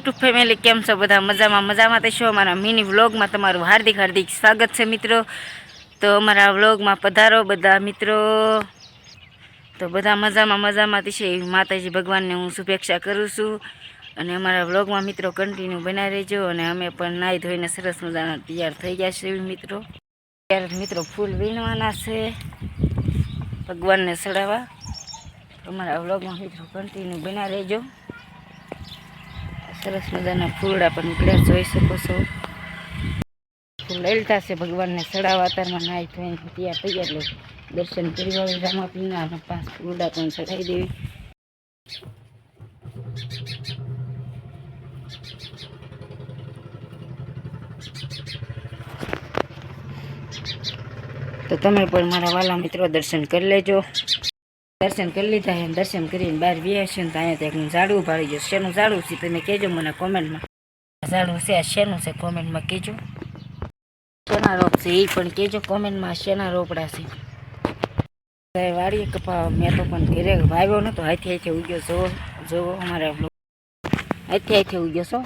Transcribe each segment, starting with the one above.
YouTube family કેમ છો બધા? મજામાં મજામાં તો છો અમારા મિની વ્લોગમાં તમારું હાર્દિક હાર્દિક સ્વાગત છે મિત્રો. તો અમારા વ્લોગમાં પધારો બધા મિત્રો. તો બધા મજામાં મજામાંથી છે માતાજી ભગવાનને હું શુભેચ્છા કરું છું. અને અમારા વ્લોગમાં મિત્રો કન્ટિન્યુ બનાવી રહેજો અને અમે પણ નાહી ધોઈને સરસ મજાના તૈયાર થઈ ગયા છે મિત્રો. ત્યારે મિત્રો ફૂલ વીણવાના છે. ભગવાનને ચડાવવા. અમારા વ્લોગમાં મિત્રો કન્ટિન્યુ બનાવી રહેજો. સરસ મજાના ફૂલડા પણ નીકળ્યા જોઈ શકો છો. ફૂલ એલતા છે, ભગવાનને ચડાવવા, અત્યારમાં નાહી ધોઈને તૈયાર થઈ એટલે દર્શન કરી વાળી રામાપીના અને પાંચ ફૂલડા પણ ચડાવી દેવી. તો તમે પણ મારા વાલા મિત્રો દર્શન કરી લેજો. દર્શન કરી લીધા છે દર્શન કરીને બહાર છે ને અહીંયા ત્યાં ઝાડવું ભાળી જશે શેનું ઝાડવું છે તમે કહેજો મને કોમેન્ટમાં. ઝાડવું છે, આ શેનું છે કોમેન્ટમાં કહેજો. શેના રોપ છે એ પણ કહેજો કોમેન્ટમાં શેના રોપડા છે. વાડીએ કપા મેં તો પણ ઘેરે વાવ્યો નતો. હાથે હાથે ઉગ્યો જોવો જોવો અમારા હાથી હાથે ઉગ્યો છો.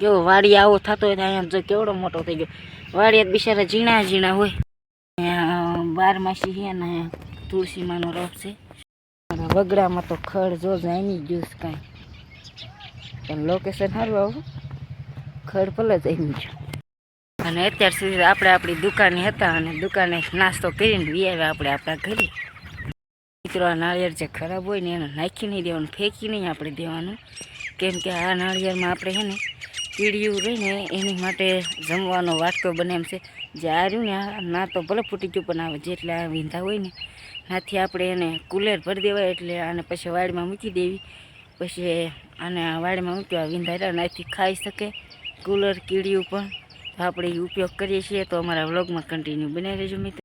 જો વાડી આવો થતો હોય તો અહીંયા જો કેવડો મોટો થઈ ગયો. વાડી બિચારા ઝીણા ઝીણા હોય. અહીંયા બારમાસી છે ને તુલસીમાંનો રોપ છે. વગડામાં તો ખડ જો જામી ગયું છે કાંઈ. પણ લોકેશન સારું આવું. ખડ ભલે જામી ગયું. અને અત્યાર સુધી આપણે આપણી દુકાને હતા અને દુકાને નાસ્તો કરીને વી આવ્યા આપણે આપણા ઘરે. મિત્રો, આ નાળિયેર જે ખરાબ હોય ને એને નાખી નહીં દેવાનું, ફેંકી નહીં આપણે દેવાનું. કેમ કે આ નાળિયેરમાં આપણે છે ને કીડિયું રહીને એની માટે જમવાનો વાટકો બને એમ છે. જે આ રહ્યું ને ના તો ભલે ફૂટી ગયું પણ આવે જેટલા વિંધા હોય ને નાથી આપણે એને કુલેર ભરી દેવાય એટલે આને પછી વાડીમાં મૂકી દેવી. પછી આને વાડીમાં મૂક્યો, આ વિંધા નાથી ખાઈ શકે કુલર કીડિયું પણ આપણે ઉપયોગ કરીએ છીએ તો અમારા વ્લોગમાં કન્ટિન્યુ બનાવી રહેજો મિત્રો.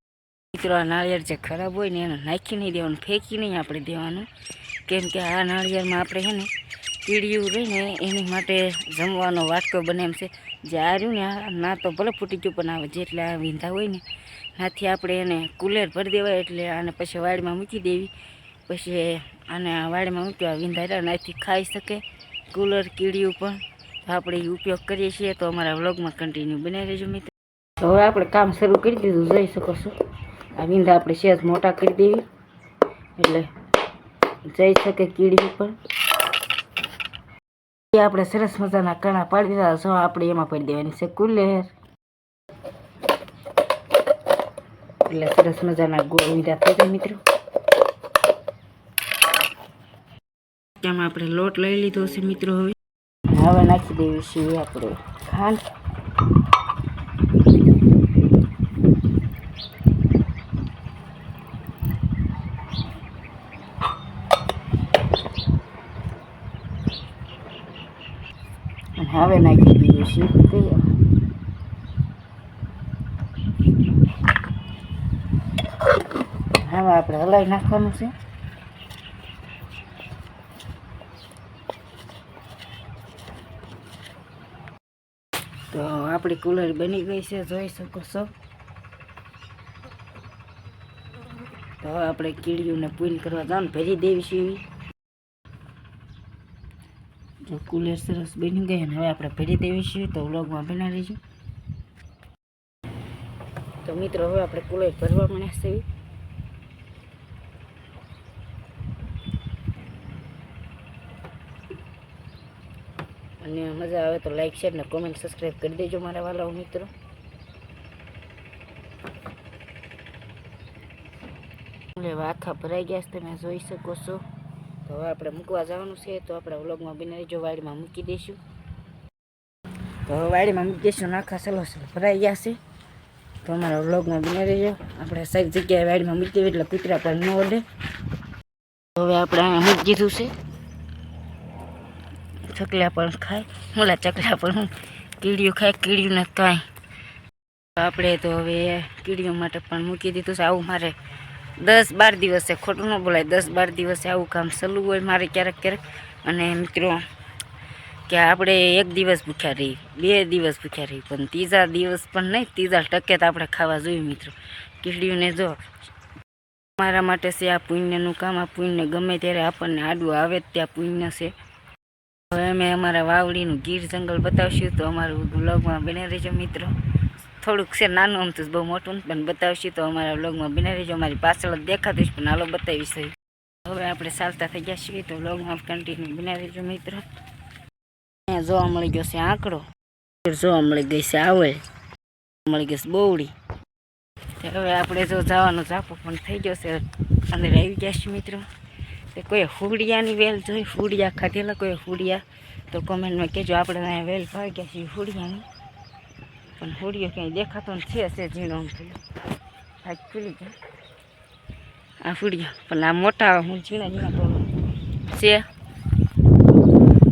મિત્રો, આ નાળિયેર જે ખરાબ હોય ને એને નાખી નહીં દેવાનું, ફેંકી નહીં આપણે દેવાનું. કેમ કે આ નાળિયેરમાં આપણે છે ને કીડિયું રહીને એની માટે જમવાનો વાટકો બને એમ છે. જે આ રહ્યું ને આ ના તો ભલે ફૂટી ગયું પણ આવે જેટલા વિંધા હોય ને નાથી આપણે એને કુલેર ભરી દેવાય એટલે આને પછી વાડીમાં મૂકી દેવી. પછી આને વાડીમાં મૂક્યો, આ વિંધા રહ્યા નાથી ખાઈ શકે. કુલર કીડીયું પણ. તો આપણે એ ઉપયોગ કરીએ છીએ તો અમારા વ્લોગમાં કન્ટિન્યુ બનાવી રહેજો મિત્રો. તો હવે આપણે કામ શરૂ કરી દીધું, જોઈ શકો છો. આ વિંધા આપણે સહેજ મોટા કરી દેવી. એટલે જઈ શકે કીડી એ આપણે સરસ મજાના કણા પાડી દીધા છો આપણે એમાં પડી દેવાની છે કુલેર. એટલે સરસ મજાના ગોળ વિંધા થઈ જાય મિત્રો તેમાં આપણે લોટ લઈ લીધો છે મિત્રો હવે હવે નાખી દેવી છીએ આપણે ખાંડ હવે નાખી દીધું છે તેલ હવે આપણે હલાવી નાખવાનું છે. તો આપણી કુલર બની ગઈ છે, જોઈ શકો છો. તો હવે આપણે કીડીઓને પૂન કરવા જાવ ભરી દેવી એવી. જો કુલર સરસ બની ગઈ અને હવે આપણે ભેરી દેવી છીએ તો વ્લોગમાં બનાવી લઈશું તો મિત્રો, હવે આપણે કુલર ભરવા મળ્યા છે. અને મજા આવે તો લાઈક શેર ને કોમેન્ટ સબસ્ક્રાઈબ કરી દેજો મારા વાલાઓ મિત્રો. આખા ભરાઈ ગયા છે, તમે જોઈ શકો છો. તો હવે આપણે મૂકવા જવાનું છે, તો આપણે વ્લોગમાં બની જો વાડીમાં મૂકી દઈશું. તો હવે વાડીમાં મૂકી દઈશું આખા સલો ભરાઈ ગયા છે. તો અમારા વ્લોગમાં બની રહેજો. આપણે સારી જગ્યાએ વાડીમાં મૂકી એટલે કૂતરા પર ન ઓડે હવે આપણે અહીંયા મૂકી દીધું છે. ચકલા પણ ખાય. ઓલા ચકલા પણ હું કીડીયું ખાય કીડીયું ને કાંઈ. આપણે તો હવે કીડીઓ માટે પણ મૂકી દીધું છે. આવું મારે દસ બાર દિવસે ખોટું ન બોલાય. દસ બાર દિવસે આવું કામ સલું હોય મારે ક્યારેક ક્યારેક. અને મિત્રો કે આપણે એક દિવસ ભૂખ્યા રહી બે દિવસ ભૂખ્યા રહી પણ ત્રીજા દિવસ પણ નહીં, ત્રીજા ટકે તો આપણે ખાવા જોઈએ મિત્રો. કીડીઓને જો મારા માટે છે આ પુણ્યનું કામ, આ પુણ્ય ગમે ત્યારે આપણને આડું આવે જ ત્યાં પુણ્ય છે. હવે અમે અમારા વાવડીનું ગીર જંગલ બતાવશું, તો અમારું બ્લોગમાં બને રહેજો મિત્રો. થોડુંક છે નાનું, આમ તો બહુ મોટું પણ બતાવશું, તો અમારા બ્લોગમાં બને રહેજો. અમારી પાછળ જ દેખાતું પણ હાલો બતાવીશ હવે. આપણે ચાલતા થઈ ગયા છીએ, તો બ્લોગમાં કન્ટિન્યુ બનાવી રહેજો મિત્રો. જોવા મળી ગયો છે આંકડો. જોવા મળી ગઈ છે આવળ મળી ગઈ છે બોવડી. હવે આપણે જો જવાનું ઝાપો પણ થઈ ગયો છે. અંદર આવી ગયા છે મિત્રો. તે કોઈ હુડિયાની વેલ જોઈ ફૂડિયા ખાધેલા કોઈ ફૂડિયા તો કોમેન્ટમાં કહેજો આપણે અહીંયા વેલ ભાઈ ગયા છીએ હુડિયાની. પણ હુડિયો ક્યાંય દેખાતો છે, હશે ઝીણો આમ થયો. ભાગ ખુલી ગયો. આ ફૂડિયા પણ આ મોટા, હું ઝીણા ઝીણા છે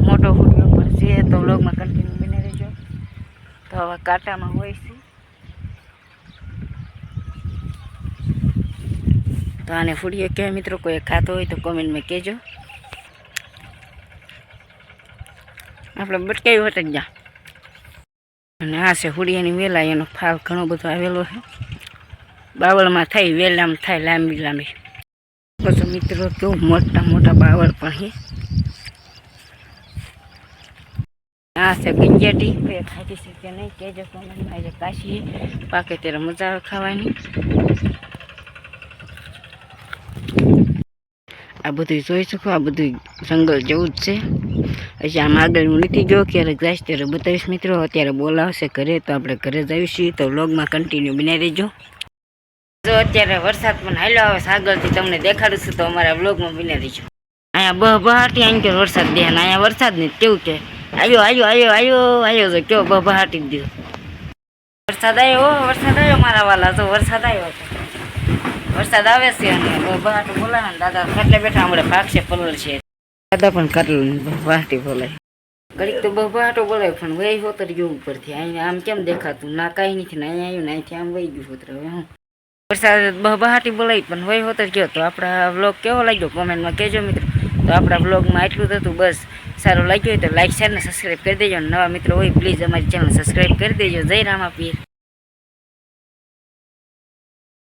મોટો ફૂડિયો પણ છે તો વ્લોગમાં કન્ટિન્યુ બને રહેજો તો હવે કાંટામાં હોય છે. તો આને ફૂડીએ કહેવાય મિત્રો, કોઈ ખાતો હોય તો કોમેન્ટમાં કહેજો. આપણે બટકાયું હટક જ અને આ છે હુડિયાની વેલા, એનો ફાલ ઘણો બધો આવેલો છે. બાવળમાં થાય, વેલામાં થાય, લાંબી લાંબી. પછી મિત્રો, કેવું મોટા મોટા બાવળ પણ છે. આ છે ગંજાટી. કોઈ ખાધી છે કે નહીં કેજો કોમેન્ટમાં આજે કાશી પાકે ત્યારે મજા આવે ખાવાની. આ બધું જોઈ શકો, આ બધું જંગલ જેવું જ છે. પછી આમ આગળ હું નથી ગયો, ક્યારેક જઈશ, ત્યારે બતાવીશ મિત્રો. અત્યારે બોલાવશે ઘરે, તો આપણે ઘરે જઈશું તો વ્લોગમાં કન્ટિન્યુ બનાવી રહેજો. જો અત્યારે વરસાદ પણ હાલ્યો આવે આગળથી તમને દેખાડું તો અમારા વ્લોગમાં બને રહીજો. અહીંયા બહ બહાટી આમ કે વરસાદ દે અહીંયા વરસાદ નહીં કેવું કે આવ્યો આવ્યો આવ્યો આવ્યો આવ્યો તો કયો બહ હાટી ગયો. વરસાદ આવ્યો વરસાદ આવ્યો મારા વાલા, તો વરસાદ આવ્યો વરસાદ આવે છે અને બહાટું બોલાવે ને દાદા ખાટલે બેઠા, હમણાં ભાગશે, પલળ છે. દાદા પણ ખાટલું બહાટી બોલાય. ઘડીક તો બહુ હાટો બોલાય, પણ વહી હોતર ગયું ઉપરથી. અહીં આમ કેમ દેખાતું? ના, કાંઈ નથી, ને, અહીંયા આવ્યું ને અહીંથી આમ વહી ગયું હોતર હવે હું વરસાદ બાબા બહાટી બોલાય, પણ વહી હોતર ગયો. તો આપણા વ્લોગ કેવો લાગ્યો? કોમેન્ટમાં કહેજો, મિત્રો. તો આપણા વ્લોગમાં એટલું જ હતું, બસ. સારું લાગ્યું હોય તો લાઇક શેર ને સબસ્ક્રાઈબ કરી દેજો. નવા મિત્રો હોય પ્લીઝ અમારી ચેનલ સબસ્ક્રાઈબ કરી દેજો. જય રામા પીર